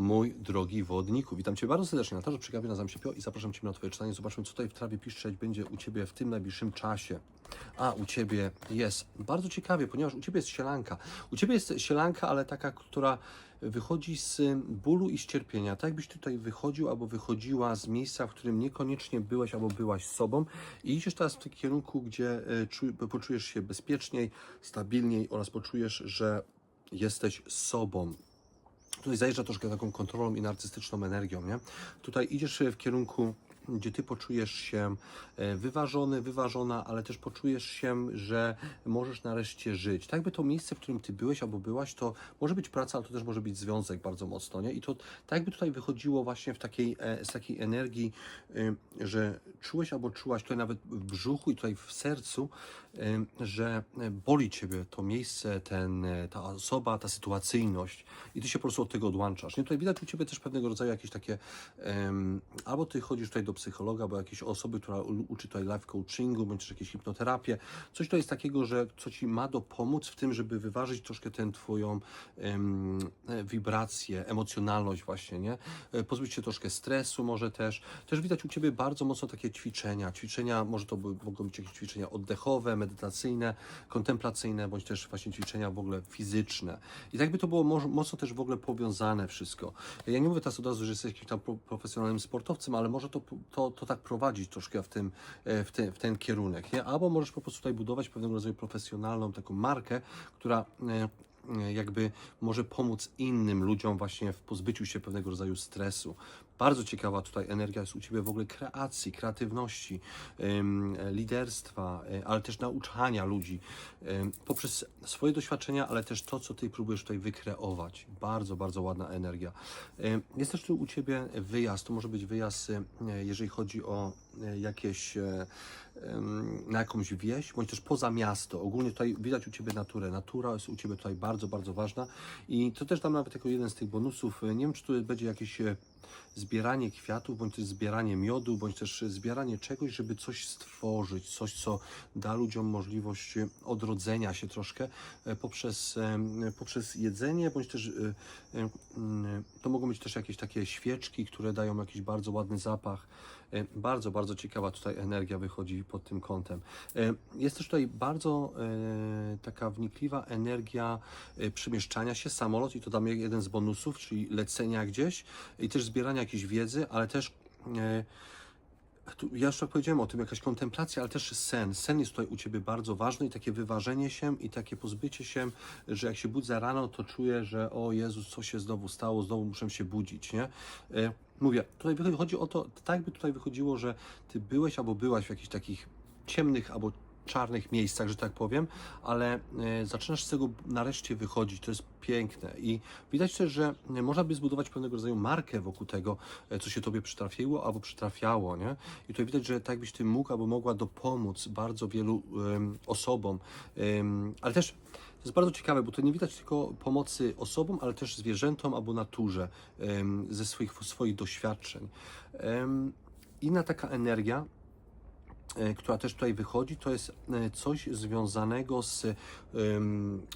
mój drogi wodniku. Witam Cię bardzo serdecznie. Natarze przy kawie nazywam się Pio i zapraszam Cię na Twoje czytanie. Zobaczmy, co tutaj w trawie piszczeć będzie u Ciebie w tym najbliższym czasie. A, u Ciebie jest bardzo ciekawie, ponieważ u Ciebie jest sielanka. U Ciebie jest sielanka, ale taka, która wychodzi z bólu i z cierpienia. Tak jakbyś tutaj wychodził albo wychodziła z miejsca, w którym niekoniecznie byłeś albo byłaś sobą i idziesz teraz w takim kierunku, gdzie e, czu- poczujesz się bezpieczniej, stabilniej oraz poczujesz, że jesteś sobą. Tutaj zajeżdża troszkę taką kontrolą i narcystyczną energią, nie? Tutaj idziesz w kierunku, gdzie ty poczujesz się e, wyważony, wyważona, ale też poczujesz się, że możesz nareszcie żyć. Tak jakby to miejsce, w którym ty byłeś albo byłaś, to może być praca, ale to też może być związek bardzo mocno, nie? I to tak jakby tutaj wychodziło właśnie w takiej, e, z takiej energii, e, że czułeś albo czułaś tutaj nawet w brzuchu i tutaj w sercu, że boli ciebie to miejsce, ten, ta osoba, ta sytuacyjność i ty się po prostu od tego odłączasz. Nie? Tutaj widać u ciebie też pewnego rodzaju jakieś takie, albo ty chodzisz tutaj do psychologa, albo jakieś osoby, która uczy tutaj life coachingu, bądź jakieś hipnoterapię. Coś to jest takiego, że co ci ma dopomóc w tym, żeby wyważyć troszkę tę twoją e, wibrację, emocjonalność właśnie, nie? E, Pozbyć się troszkę stresu może też. Też widać u ciebie bardzo mocno takie ćwiczenia. Ćwiczenia, może to by, mogą być jakieś ćwiczenia oddechowe, medytacyjne, kontemplacyjne, bądź też właśnie ćwiczenia w ogóle fizyczne. I tak by to było mo- mocno też w ogóle powiązane wszystko. Ja nie mówię teraz od razu, że jesteś jakimś tam pro- profesjonalnym sportowcem, ale może to, to, to tak prowadzić troszkę w, tym, e, w, w ten kierunek. Nie? Albo możesz po prostu tutaj budować pewnego rodzaju profesjonalną taką markę, która e, e, jakby może pomóc innym ludziom właśnie w pozbyciu się pewnego rodzaju stresu. Bardzo ciekawa tutaj energia jest u Ciebie w ogóle kreacji, kreatywności, liderstwa, e, ale też nauczania ludzi poprzez swoje doświadczenia, ale też to, co Ty próbujesz tutaj wykreować. Bardzo, bardzo ładna energia. Jest też tu u Ciebie wyjazd, to może być wyjazd, e, jeżeli chodzi o e, jakieś na jakąś wieś, bądź też poza miasto. Ogólnie tutaj widać u Ciebie naturę. Natura jest u Ciebie tutaj bardzo, bardzo ważna i to też dam nawet jako jeden z tych bonusów. Nie wiem, czy tu będzie jakieś e, zbieranie kwiatów, bądź też zbieranie miodu, bądź też zbieranie czegoś, żeby coś stworzyć, coś, co da ludziom możliwość e, odrodzenia się troszkę e, poprzez, em, poprzez jedzenie, bądź też e, e, mm, to mogą być też jakieś takie świeczki, które dają jakiś bardzo ładny zapach. E, Bardzo, bardzo ciekawa tutaj energia wychodzi pod tym kątem. E, Jest też tutaj bardzo e, taka wnikliwa energia e, przemieszczania się, samolot i to dam jeden z bonusów, czyli lecenia gdzieś i też zbierania jakiejś wiedzy, ale też e, ja już tak powiedziałem o tym, jakaś kontemplacja, ale też sen. Sen jest tutaj u Ciebie bardzo ważny i takie wyważenie się i takie pozbycie się, że jak się budzę rano, to czuję, że o Jezus, co się znowu stało, znowu muszę się budzić, nie? E, Mówię, tutaj chodzi o to, tak jakby tutaj wychodziło, że Ty byłeś albo byłaś w jakichś takich ciemnych albo czarnych miejscach, że tak powiem, ale e, zaczynasz z tego nareszcie wychodzić. To jest piękne i widać też, że e, można by zbudować pewnego rodzaju markę wokół tego, e, co się Tobie przytrafiło albo przytrafiało, nie? I tutaj widać, że tak jakbyś Ty mógł albo mogła dopomóc bardzo wielu em, osobom, em, ale też to jest bardzo ciekawe, bo to nie widać tylko pomocy osobom, ale też zwierzętom albo naturze em, ze swoich, swoich doświadczeń. Em, Inna taka energia, która też tutaj wychodzi, to jest e, coś związanego z,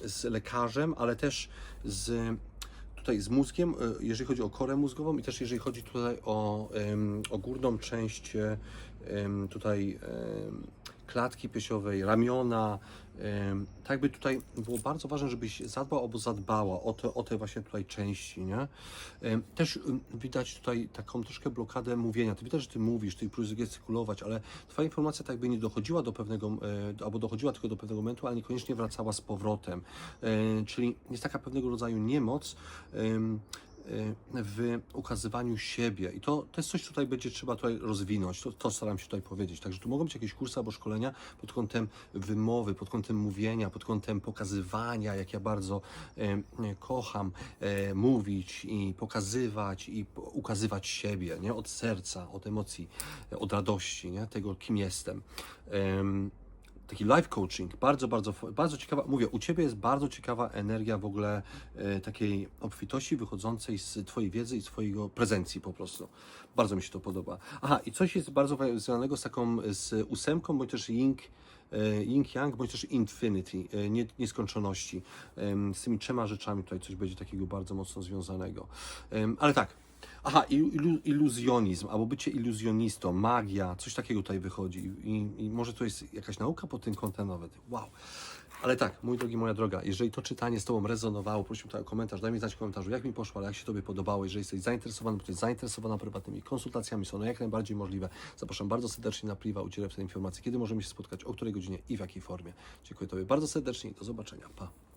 z lekarzem, ale też z tutaj z mózgiem, e, jeżeli chodzi o korę mózgową i też jeżeli chodzi tutaj o, o górną część e, tutaj klatki piersiowej, ramiona. Tak by tutaj było bardzo ważne, żebyś zadbał albo zadbała o te, o te właśnie tutaj części, nie? Też widać tutaj taką troszkę blokadę mówienia. Ty widać, że ty mówisz, ty próbujesz gestykulować, ale twoja informacja tak by nie dochodziła do pewnego, e, albo dochodziła tylko do pewnego momentu, ale niekoniecznie wracała z powrotem. E, Czyli jest taka pewnego rodzaju niemoc em, w ukazywaniu siebie. I to, to jest coś, co tutaj będzie trzeba tutaj rozwinąć. To, to staram się tutaj powiedzieć. Także tu mogą być jakieś kursy albo szkolenia pod kątem wymowy, pod kątem mówienia, pod kątem pokazywania, jak ja bardzo e, e, kocham e, mówić i pokazywać i ukazywać siebie, nie? Od serca, od emocji, e, od radości, nie? Tego, kim jestem. Em, taki life coaching, bardzo, bardzo, bardzo ciekawa, mówię, u Ciebie jest bardzo ciekawa energia w ogóle e, takiej obfitości wychodzącej z Twojej wiedzy i Twojego prezencji po prostu. Bardzo mi się to podoba. Aha, i coś jest bardzo związanego z taką, z ósemką, bądź też yin, e, yin-yang, bądź też infinity, e, nie, nieskończoności. Z tymi trzema rzeczami tutaj coś będzie takiego bardzo mocno związanego. Ale tak, Aha, ilu, iluzjonizm, albo bycie iluzjonistą, magia, coś takiego tutaj wychodzi. I, I może to jest jakaś nauka pod tym kątem nawet. Wow. Ale tak, mój drogi, moja droga, jeżeli to czytanie z Tobą rezonowało, tutaj o komentarz, daj mi znać w komentarzu, jak mi poszło, ale jak się Tobie podobało, jeżeli jesteś zainteresowany, bądź zainteresowana prywatnymi konsultacjami, są one jak najbardziej możliwe. Zapraszam bardzo serdecznie na priwa, udzielę wtedy informacji, kiedy możemy się spotkać, o której godzinie i w jakiej formie. Dziękuję Tobie bardzo serdecznie i do zobaczenia. Pa.